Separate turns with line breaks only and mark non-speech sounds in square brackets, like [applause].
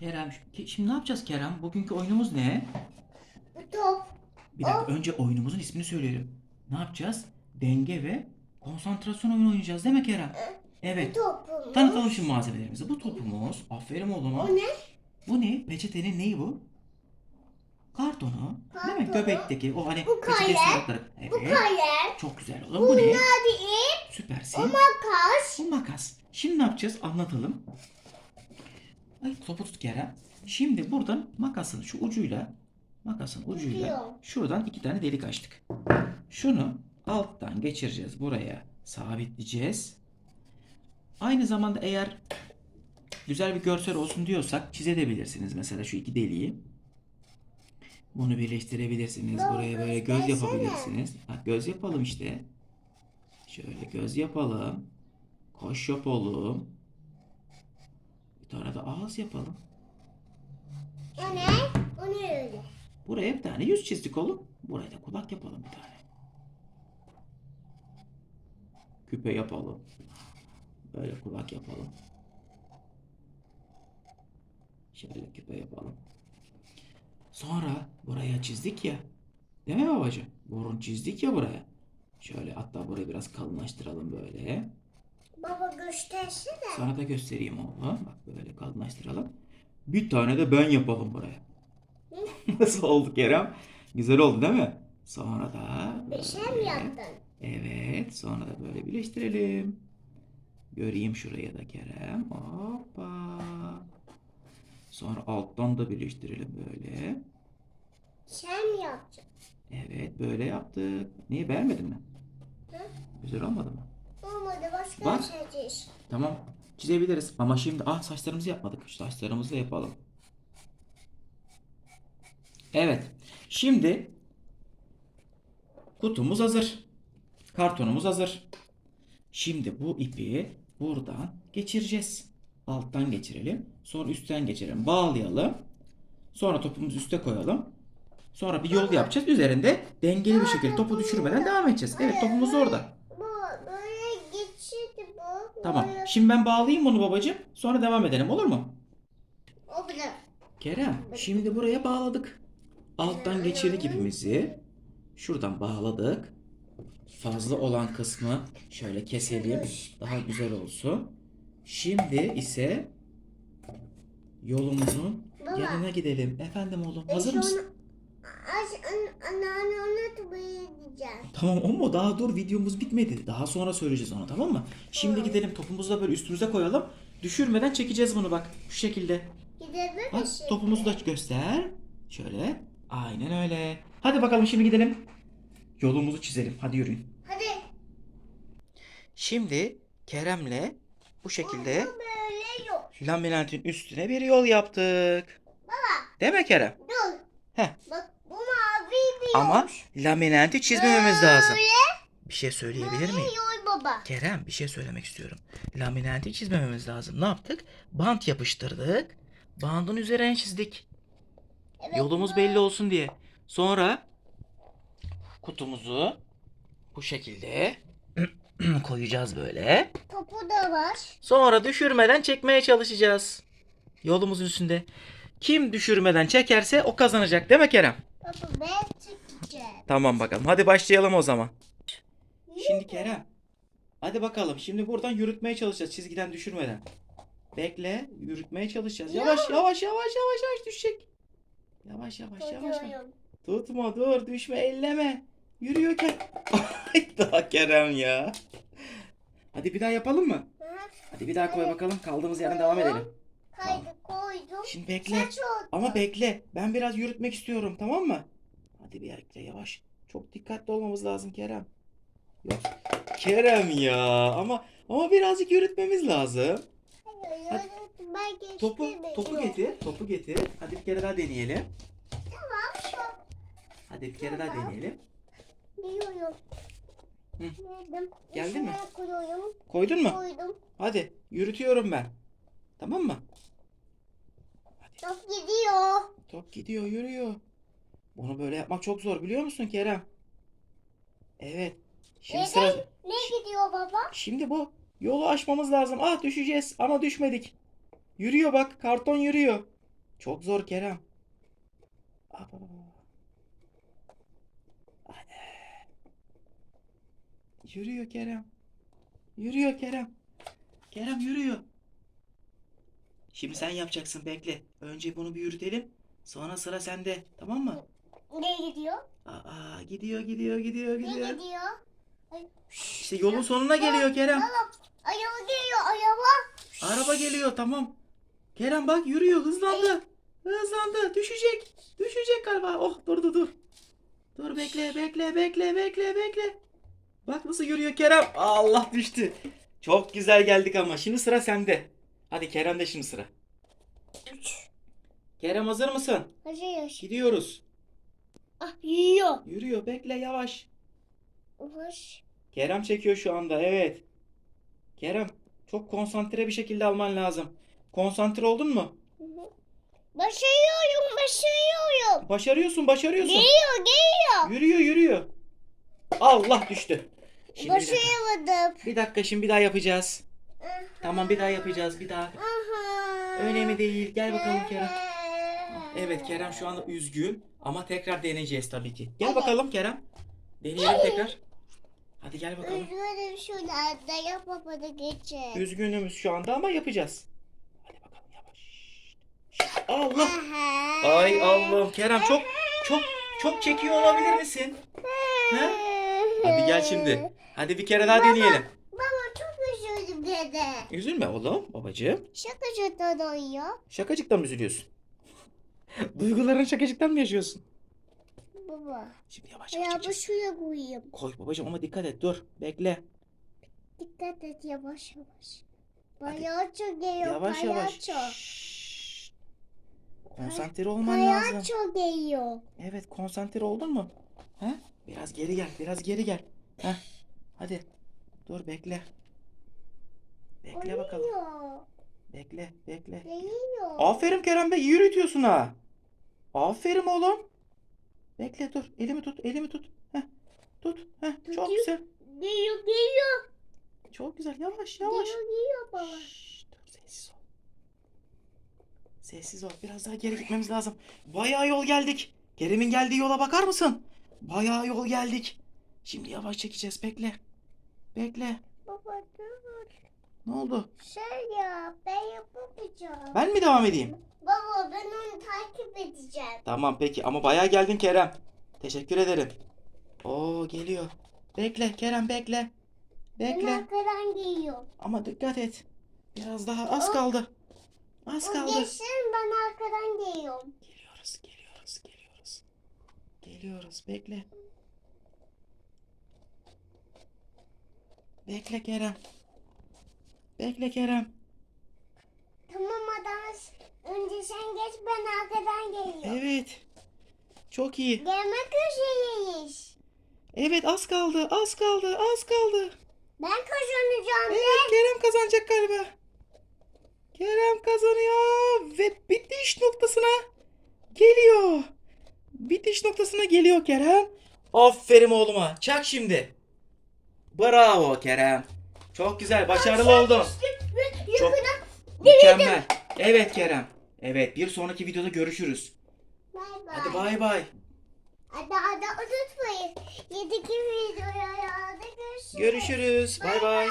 Kerem, Ke- şimdi ne yapacağız Kerem? Bugünkü oyunumuz ne?
Top.
Bir dakika önce oyunumuzun ismini söyleyelim. Ne yapacağız? Denge ve konsantrasyon oyunu oynayacağız değil mi Kerem? Evet.
Topumuz.
Tanıtalım şimdi malzemelerimizi. Bu topumuz. Aferin oğluma.
Bu ne?
Bu ne? Peçetenin neyi bu? Kartonu. Değil mi?
Kartonu.
Göbekteki o hani
Bu
peçete
kalem.
sıvakları. Evet.
Bu kalem.
Çok güzel oğlum. Bu ne?
Hadi ip.
Süpersin.
Makas.
Bu makas. Şimdi ne yapacağız? Anlatalım. Ay topu tut Kerem. Şimdi buradan makasın şu ucuyla makasın ucuyla şuradan iki tane delik açtık. Şunu alttan geçireceğiz buraya sabitleyeceğiz. Aynı zamanda eğer güzel bir görsel olsun diyorsak çizebilirsiniz mesela şu iki deliği. Bunu birleştirebilirsiniz. Buraya böyle göz yapabilirsiniz. Ha, göz yapalım işte. Şöyle göz yapalım. Kaş yapalım. Bir tane de ağız yapalım.
O ne? O ne öyle?
Buraya bir tane yüz çizdik oğlum. Buraya da kulak yapalım bir tane. Küpe yapalım. Böyle kulak yapalım. Şöyle küpe yapalım. Sonra buraya çizdik ya. Değil mi babacığım? Burun çizdik ya buraya. Şöyle hatta burayı biraz kalınlaştıralım böyle.
Göstersene.
Sana da göstereyim oğlum. Bak böyle kalınlaştıralım. Bir tane de ben yapalım buraya. [laughs] Nasıl oldu Kerem? Güzel oldu değil mi? Sonra da
Bir şey mi yaptın?
Evet. Sonra da böyle birleştirelim. Göreyim şuraya da Kerem. Hoppa. Sonra alttan da birleştirelim böyle.
Sen mi yaptın?
Evet böyle yaptık. Niye beğenmedin mi?
Hı?
Güzel olmadı mı?
Olmadı başka
Bak.
bir şey çiz.
Tamam. Çizebiliriz. Ama şimdi ah saçlarımızı yapmadık. Şu saçlarımızı da yapalım. Evet. Şimdi kutumuz hazır. Kartonumuz hazır. Şimdi bu ipi buradan geçireceğiz. Alttan geçirelim. Sonra üstten geçirelim. Bağlayalım. Sonra topumuzu üste koyalım. Sonra bir yol yapacağız. Üzerinde dengeli bir şekilde topu düşürmeden devam edeceğiz. Evet topumuz orada.
Bu böyle geçirdi bu.
Tamam. Şimdi ben bağlayayım bunu babacığım. Sonra devam edelim olur mu?
O bile.
Kerem, şimdi buraya bağladık. Alttan geçirdik ipimizi. Şuradan bağladık. Fazla olan kısmı şöyle keselim. Daha güzel olsun. Şimdi ise yolumuzun
Baba.
yanına gidelim. Efendim oğlum, hazır mısın?
An, anneanne böyle diyeceğim.
Tamam ama daha dur videomuz bitmedi. Daha sonra söyleyeceğiz ona tamam mı? Şimdi gidelim topumuzu da böyle üstümüze koyalım. Düşürmeden çekeceğiz bunu bak. Şu şekilde.
Gidebilir
Bak
misin?
topumuzu da göster. Şöyle. Aynen öyle. Hadi bakalım şimdi gidelim. Yolumuzu çizelim. Hadi yürüyün.
Hadi.
Şimdi Kerem'le bu şekilde
Bu böyle yok.
laminetin üstüne bir yol yaptık. Baba. Değil mi Kerem?
Dur.
Heh.
Bak
Ama laminenti çizmememiz lazım. Bir şey söyleyebilir miyim?
baba.
Kerem bir şey söylemek istiyorum. Laminenti çizmememiz lazım. Ne yaptık? Bant yapıştırdık. Bandın üzerine çizdik.
Evet,
Yolumuz belli olsun diye. Sonra kutumuzu bu şekilde [clears throat] koyacağız böyle.
Topu da var.
Sonra düşürmeden çekmeye çalışacağız. Yolumuzun üstünde. Kim düşürmeden çekerse o kazanacak değil mi Kerem?
Baba ben.
Tamam bakalım. Hadi başlayalım o zaman. Şimdi Kerem. Hadi bakalım. Şimdi buradan yürütmeye çalışacağız çizgiden düşürmeden. Bekle. Yürütmeye çalışacağız. Yavaş yavaş yavaş yavaş yavaş düşecek. Yavaş yavaş yavaş. Tutma dur düşme elleme. Yürüyor Kerem. [laughs] Ay daha Kerem ya. Hadi bir daha yapalım mı? Hadi bir daha koy bakalım. Kaldığımız yerden devam edelim.
Kaydı koydum.
Şimdi bekle.
Saç oldu.
Ama bekle. Ben biraz yürütmek istiyorum tamam mı? Hadi bir bekle yavaş. Çok dikkatli olmamız lazım Kerem. Yok. Kerem ya ama ama birazcık yürütmemiz lazım. Hadi. Topu topu getir. Topu getir. Hadi bir kere daha deneyelim. Hadi bir kere daha deneyelim.
Biliyorum.
Hı.
Verdim.
Geldi mi?
Koyuyorum.
Koydun mu?
Koydum.
Hadi yürütüyorum ben. Tamam mı?
Top gidiyor.
Top gidiyor, yürüyor. Bunu böyle yapmak çok zor biliyor musun Kerem? Evet. Şimdi
Neden?
sıra
Ne gidiyor baba?
Şimdi bu yolu aşmamız lazım. Ah düşeceğiz ama düşmedik. Yürüyor bak karton yürüyor. Çok zor Kerem. Aba. Yürüyor Kerem. Yürüyor Kerem. Kerem yürüyor. Şimdi sen yapacaksın bekle. Önce bunu bir yürütelim. Sonra sıra sende. Tamam mı?
Ne gidiyor?
Aa gidiyor gidiyor gidiyor
Ne
gidiyor.
gidiyor? Ay,
İşte yolun sonuna geliyor Kerem.
Araba geliyor araba.
Araba geliyor tamam. Kerem bak yürüyor hızlandı. Hızlandı düşecek. Düşecek galiba. Oh durdu dur. Dur bekle bekle bekle bekle bekle. Bak nasıl yürüyor Kerem. Allah düştü. Çok güzel geldik ama şimdi sıra sende. Hadi Kerem de şimdi sıra. Kerem hazır mısın?
Hazır.
Gidiyoruz.
Ah yiyor.
Yürüyor bekle yavaş.
Hoş.
Kerem çekiyor şu anda evet. Kerem çok konsantre bir şekilde alman lazım. Konsantre oldun mu?
Hı hı. Başarıyorum, başarıyorum.
Başarıyorsun başarıyorsun.
Geliyor, geliyor.
Yürüyor yürüyor. Allah düştü. Şimdi bir dakika.
Başaramadım.
Bir dakika şimdi bir daha yapacağız.
Aha.
Tamam bir daha yapacağız bir daha.
Aha.
Önemli değil. Gel bakalım Kerem. Evet Kerem şu anda üzgün ama tekrar deneyeceğiz tabii ki. Gel
Evet.
bakalım Kerem. Deneyelim tekrar. Hadi gel bakalım.
Üzgünüm şuralarda yapamadı geçer.
Üzgünümüz şu anda ama yapacağız. Hadi bakalım yavaş. Allah.
Aha.
Ay Allah'ım Kerem çok çok çok çekiyor olabilir misin? He? Hadi gel şimdi. Hadi bir kere daha deneyelim.
Baba çok üzüldüm dede.
Üzülme oğlum babacığım.
Şaka şaka doyuyor.
Şakacıktan mı üzülüyorsun? [laughs] Duyguların şakacıktan mı yaşıyorsun?
Baba.
Şimdi yavaş yavaş
Ayağımı
çekeceğiz.
şuraya koyayım.
Koy babacığım ama dikkat et dur. Bekle.
Dikkat et yavaş yavaş. Palyaço geliyor
Yavaş yavaş.
palyaço.
Şşş. Konsantre olman lazım.
Palyaço geliyor.
Evet konsantre oldun mu? Ha? Biraz geri gel. Biraz geri gel. Ha? Hadi. Dur bekle. Bekle bakalım.
Geliyor.
Bekle bekle.
Geliyor.
Aferin Kerem Bey iyi yürütüyorsun ha. Aferin oğlum. Bekle dur. Elimi tut. Elimi tut. Heh. Tut. Heh. Çok
Tutayım.
güzel.
Geliyor geliyor.
Çok güzel. Yavaş yavaş.
Geliyor geliyor baba.
Şşş, dur sessiz ol. Sessiz ol. Biraz daha geri gitmemiz lazım. Bayağı yol geldik. Kerem'in geldiği yola bakar mısın? Bayağı yol geldik. Şimdi yavaş çekeceğiz. Bekle. Bekle.
Baba dur.
Ne oldu?
Şey ya ben yapamayacağım.
Ben mi devam edeyim?
Baba ben onu takip edeceğim.
Tamam peki ama bayağı geldin Kerem. Teşekkür ederim. Oo geliyor. Bekle Kerem bekle.
Ben
Bekle.
arkadan geliyor.
Ama dikkat et. Biraz daha az
O-
kaldı. Az
O
kaldı.
geçsin ben arkadan geliyorum.
Geliyoruz, geliyoruz, geliyoruz. Geliyoruz, bekle. Bekle Kerem. Bekle Kerem.
Tamam adam önce sen geç ben arkadan geliyorum.
Evet. Çok iyi.
Gelmek üzereyiz.
Evet az kaldı, az kaldı, az kaldı.
Ben kazanacağım.
Evet Kerem kazanacak galiba. Kerem kazanıyor ve bitiş noktasına geliyor. Bitiş noktasına geliyor Kerem. Aferin oğluma. Çak şimdi. Bravo Kerem. Çok güzel. Başarılı oldun. Çok mükemmel. Evet Kerem. Evet bir sonraki videoda görüşürüz.
Bay bay.
Hadi bay bay.
Hadi hadi unutmayın. Yediki videoya da görüşürüz.
Görüşürüz. Bay bay.